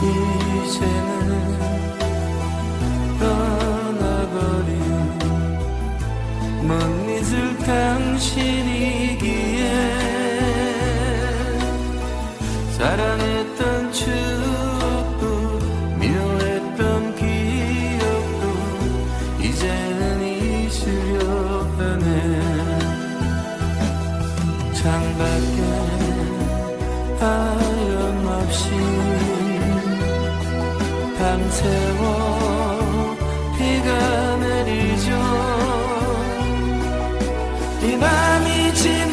이제는 떠나버린 못 잊을 당신이기에 사랑했던 추억도 미워했던 기억도 이제는 잊으려 하네. 창밖에 하염없이 한밤 새워 비가 내리죠. 이 맘이 지나